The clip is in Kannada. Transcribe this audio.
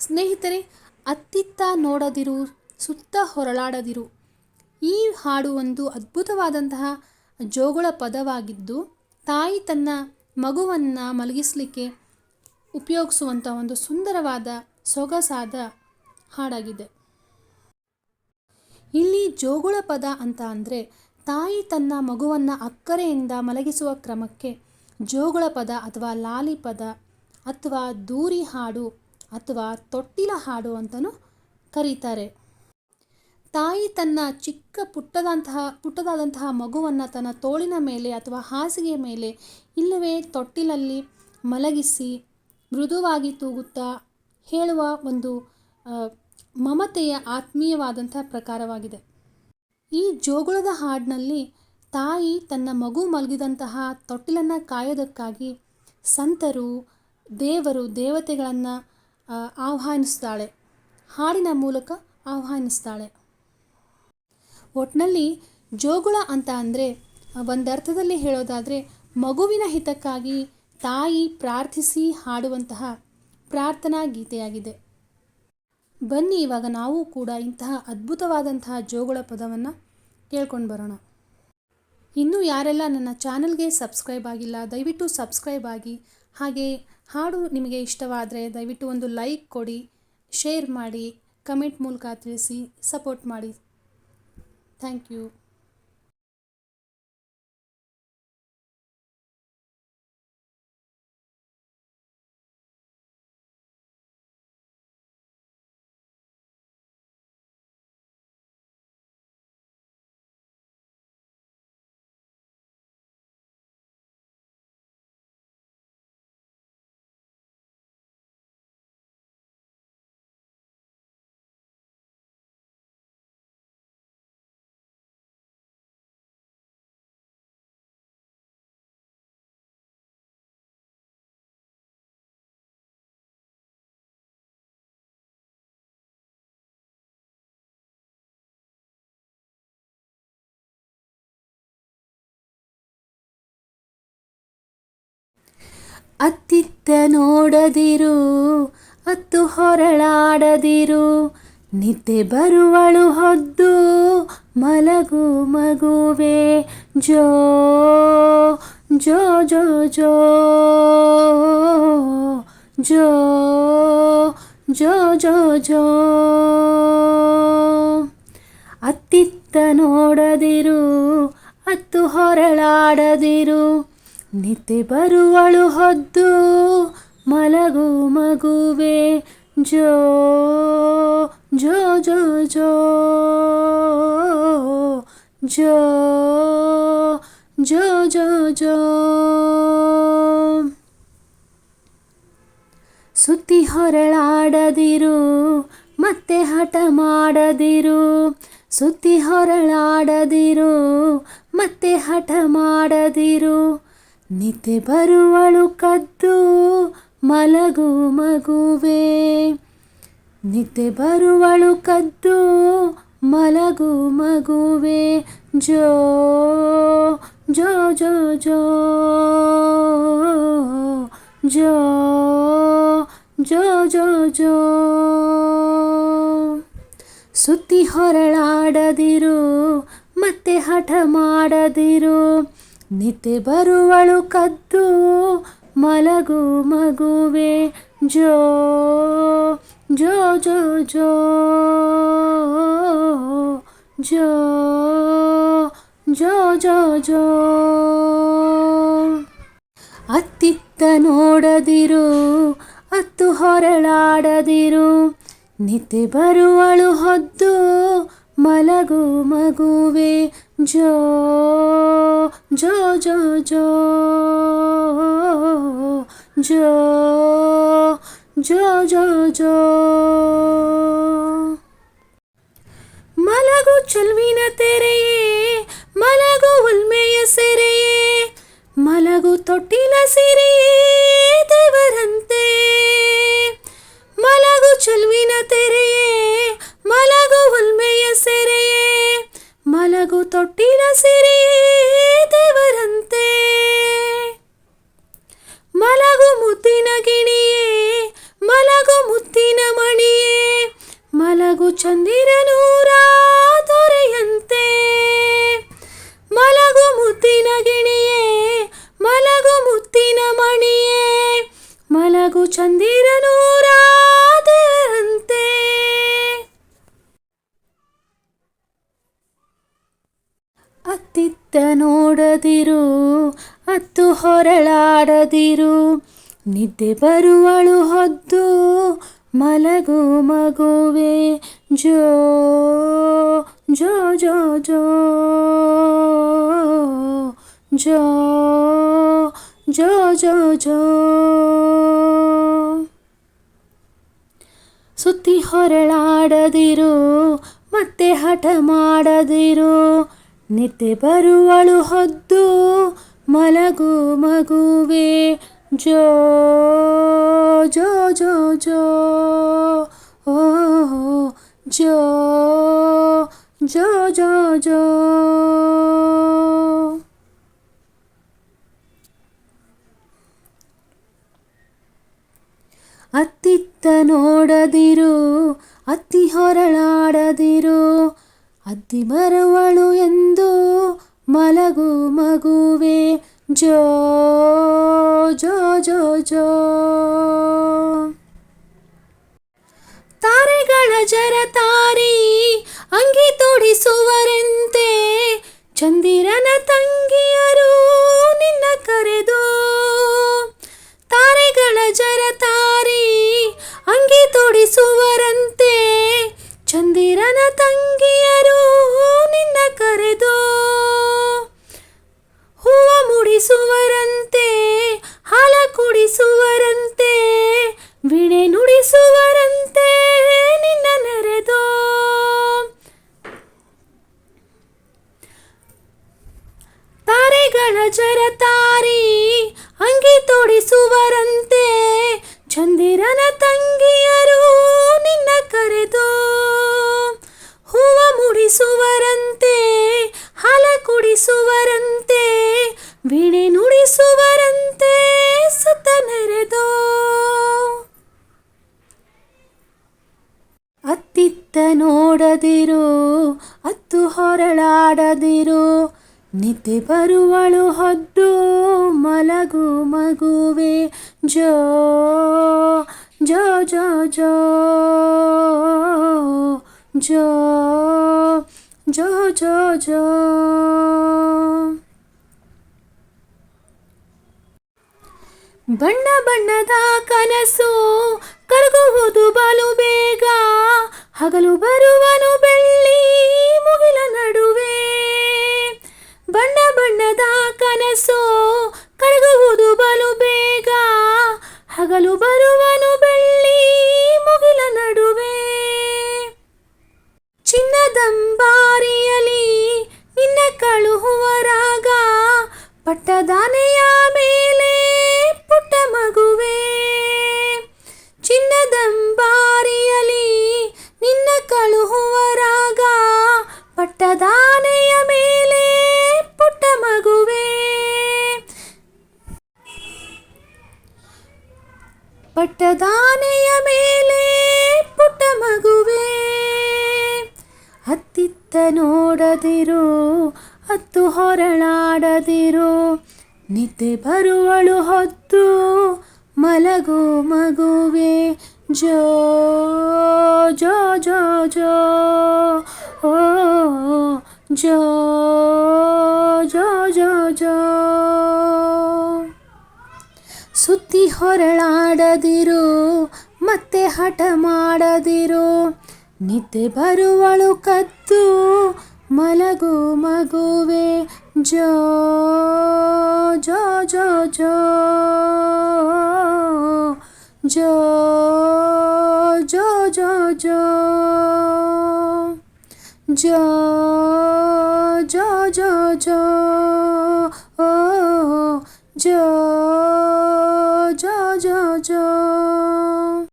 ಸ್ನೇಹಿತರೆ, ಅತ್ತಿತ್ತ ನೋಡದಿರು, ಸುತ್ತ ಹೊರಳಾಡದಿರು. ಈ ಹಾಡು ಒಂದು ಅದ್ಭುತವಾದಂತಹ ಜೋಗುಳ ಪದವಾಗಿದ್ದು, ತಾಯಿ ತನ್ನ ಮಗುವನ್ನು ಮಲಗಿಸಲಿಕ್ಕೆ ಉಪಯೋಗಿಸುವಂಥ ಒಂದು ಸುಂದರವಾದ, ಸೊಗಸಾದ ಹಾಡಾಗಿದೆ. ಇಲ್ಲಿ ಜೋಗುಳ ಪದ ಅಂತ ಅಂದರೆ, ತಾಯಿ ತನ್ನ ಮಗುವನ್ನು ಅಕ್ಕರೆಯಿಂದ ಮಲಗಿಸುವ ಕ್ರಮಕ್ಕೆ ಜೋಗುಳ ಪದ ಅಥವಾ ಲಾಲಿ ಪದ ಅಥವಾ ದೂರಿ ಹಾಡು ಅಥವಾ ತೊಟ್ಟಿಲ ಹಾಡು ಅಂತಲೂ ಕರೀತಾರೆ. ತಾಯಿ ತನ್ನ ಚಿಕ್ಕ ಪುಟ್ಟದಂತಹ, ಪುಟ್ಟದಾದಂತಹ ಮಗುವನ್ನು ತನ್ನ ತೋಳಿನ ಮೇಲೆ ಅಥವಾ ಹಾಸಿಗೆಯ ಮೇಲೆ ಇಲ್ಲವೇ ತೊಟ್ಟಿಲಲ್ಲಿ ಮಲಗಿಸಿ ಮೃದುವಾಗಿ ತೂಗುತ್ತಾ ಹೇಳುವ ಒಂದು ಮಮತೆಯ ಆತ್ಮೀಯವಾದಂಥ ಪ್ರಕಾರವಾಗಿದೆ. ಈ ಜೋಗುಳದ ಹಾಡಿನಲ್ಲಿ ತಾಯಿ ತನ್ನ ಮಗು ಮಲಗಿದಂತಹ ತೊಟ್ಟಿಲನ್ನು ಕಾಯೋದಕ್ಕಾಗಿ ಸಂತರು, ದೇವರು, ದೇವತೆಗಳನ್ನು ಆಹ್ವಾನಿಸ್ತಾಳೆ. ಹಾಡಿನ ಮೂಲಕ ಆಹ್ವಾನಿಸ್ತಾಳೆ. ಒಟ್ಟಿನಲ್ಲಿ ಜೋಗುಳ ಅಂತ ಅಂದರೆ ಒಂದರ್ಥದಲ್ಲಿ ಹೇಳೋದಾದರೆ, ಮಗುವಿನ ಹಿತಕ್ಕಾಗಿ ತಾಯಿ ಪ್ರಾರ್ಥಿಸಿ ಹಾಡುವಂತಹ ಪ್ರಾರ್ಥನಾ ಗೀತೆಯಾಗಿದೆ. ಬನ್ನಿ, ಇವಾಗ ನಾವು ಕೂಡ ಇಂತಹ ಅದ್ಭುತವಾದಂತಹ ಜೋಗುಳ ಪದವನ್ನು ಕೇಳ್ಕೊಂಡು ಬರೋಣ. ಇನ್ನೂ ಯಾರೆಲ್ಲ ನನ್ನ ಚಾನಲ್ಗೆ ಸಬ್ಸ್ಕ್ರೈಬ್ ಆಗಿಲ್ಲ, ದಯವಿಟ್ಟು ಸಬ್ಸ್ಕ್ರೈಬ್ ಆಗಿ, ಹಾಗೆ ಹಾಡು ನಿಮಗೆ ಇಷ್ಟವಾದರೆ ದಯವಿಟ್ಟು ಒಂದು ಲೈಕ್ ಕೊಡಿ, ಶೇರ್ ಮಾಡಿ, ಕಮೆಂಟ್ ಮೂಲಕ ತಿಳಿಸಿ, ಸಪೋರ್ಟ್ ಮಾಡಿ. Thank you. ಅತ್ತಿತ್ತ ನೋಡದಿರು, ಅತ್ತು ಹೊರಳಾಡದಿರು. ನಿದ್ದೆ ಬರುವಳು ಹೊದ್ದು ಮಲಗು ಮಗುವೆ. ಜೋ ಜೋ ಜೋ ಜೋ ಜೋ ಜೋ ಜೋ ಜೋ. ಅತ್ತಿತ್ತ ನೋಡದಿರು, ಅತ್ತು ಹೊರಳಾಡದಿರು. ನಿದ್ದೆ ಬರುವಳು ಹೊದ್ದು ಮಲಗು ಮಗುವೆ. ಜೋ ಜೋ ಜೋ ಜೋ ಜೋ ಜೋ ಜೋ ಜೋ. ಸುತ್ತಿ ಹೊರಳಾಡದಿರು, ಮತ್ತೆ ಹಠ ಮಾಡದಿರು. ಸುತ್ತಿ ಹೊರಳಾಡದಿರು, ಮತ್ತೆ ಹಠ ಮಾಡದಿರು. ನಿದ್ದೆ ಬರುವಳು ಕದ್ದು ಮಲಗು ಮಗುವೆ. ನಿದ್ದೆ ಬರುವಳು ಕದ್ದು ಮಲಗು ಮಗುವೆ. ಜೋ ಜೋ ಜೋ ಜೋ ಜೋ ಜೋ ಜೋ ಜೋ. ಸುತ್ತಿ ಹೊರಳಾಡದಿರು, ಮತ್ತೆ ಹಠ ಮಾಡದಿರು. ನಿದ್ದೆ ಬರುವಳು ಕದ್ದು ಮಲಗು ಮಗುವೆ. ಜೋ ಜೋ ಜೋ ಜೋ ಜೋ ಜೋ ಜೋ ಜೋ. ಅತ್ತಿತ್ತ ನೋಡದಿರು, ಅತ್ತು ಹೊರಳಾಡದಿರು. ನಿತೆ ಬರುವಳು ಹೊದ್ದು ಮಲಗು ಮಗುವೆ, ಜೋ ಜೋ ಜೋ ಜೋ ಜೋ ಜೋ ಜೋ ಜೋ. ಮಲಗು ಚೆಲ್ವಿನ ತೆರೆಯೇ, ಮಲಗು ಉಲ್ಮೆಯ ಸೆರೆಯೇ, ಮಲಗು ತೊಟ್ಟಿಲ ಮಗು ಚಂದಿರನು ರಾಧರಂತೆ ಅತ್ತಿತ್ತ ನೋಡದಿರು, ಅತ್ತು ಹೊರಳಾಡದಿರು. ನಿದ್ದೆ ಬರುವಳು ಹೊದ್ದು, ಮಲಗು ಮಗುವೆ. ಜೋ ಜೋ ಜೋ ಜೋ ಜೋ. ಜೋ ಜೋ ಜೋ. ಸುತ್ತಿ ಹೊರಳಾಡದಿರು, ಮತ್ತೆ ಹಠ ಮಾಡದಿರು. ನಿದ್ದೆ ಬರುವಳು ಹೊದ್ದು, ಮಲಗು ಮಗುವೆ. ಜೋ ಜೋ ಜೋ ಜೋ. ಓ ಜೋ ಜೋ ಜೋ ಜೋ. ಅತ್ತಿತ್ತ ನೋಡದಿರು, ಅತ್ತಿ ಹೊರಳಾಡದಿರು. ಅತ್ತಿ ಬರುವಳು ಎಂದು ಮಲಗು ಮಗುವೆ. ಜೋ ಜೋ ಜೋ ಜೋ. ತಾರೆಗಳ ಜರ ತಾರಿ ಅಂಗಿ ತೊಡಿಸುವರೆಂತೆ. ಚಂದಿರನ ತಂಗಿಯರು ನಿನ್ನ ಕರೆದು ನಿದ್ದೆ ಬರುವಳು ಹೊದ್ದು ಮಲಗು ಮಗುವೆ. ಜೋ ಜೋ ಜೋ ಜೋ ಜೋ ಜೋ ಜೋ ಜೋ. ಬಣ್ಣ ಬಣ್ಣದ ಕನಸು ಕರಗುವುದು ಬಲು ಬೇಗ. ಹಗಲು ಬರುವನು ಬೆಳ್ಳಿ ಮುಗಿಲ ನಡುವೆ. ಬಣ್ಣ ಬಣ್ಣದ ಕನಸು ಕರಗುವುದು ಬಲು ಬೇಗ ಹಗಲು ಬರುವನು ಬೆಳ್ಳಿ ಮುಗಿಲ ನಡುವೆ. ಪಟ್ಟದಾನೆಯ ಮೇಲೆ ಪುಟ್ಟ ಮಗುವೆ. ಹತ್ತಿತ್ತ ನೋಡದಿರು, ಹತ್ತು ಹೊರಳಾಡದಿರು. ನಿದ್ದೆ ಬರುವಳು ಹೊತ್ತು ಮಲಗು ಮಗುವೆ. ಜೋ ಜೋ ಜೋ ಜೋ, ಓ, ಜೋ ಜೋ ಜೋ ಜೋ. ಸುತ್ತಿ ಹೊರಳಾಡದಿರು, ಮತ್ತೆ ಹಠ ಮಾಡದಿರು. ನಿದ್ದೆ ಬರುವಳು ಕತ್ತು ಮಲಗು ಮಗುವೆ, ಜೋ ಜೋ ಜೋ ಜೋ ಜೋ ಜೋ ಜೋ ಜೋ ಜೋ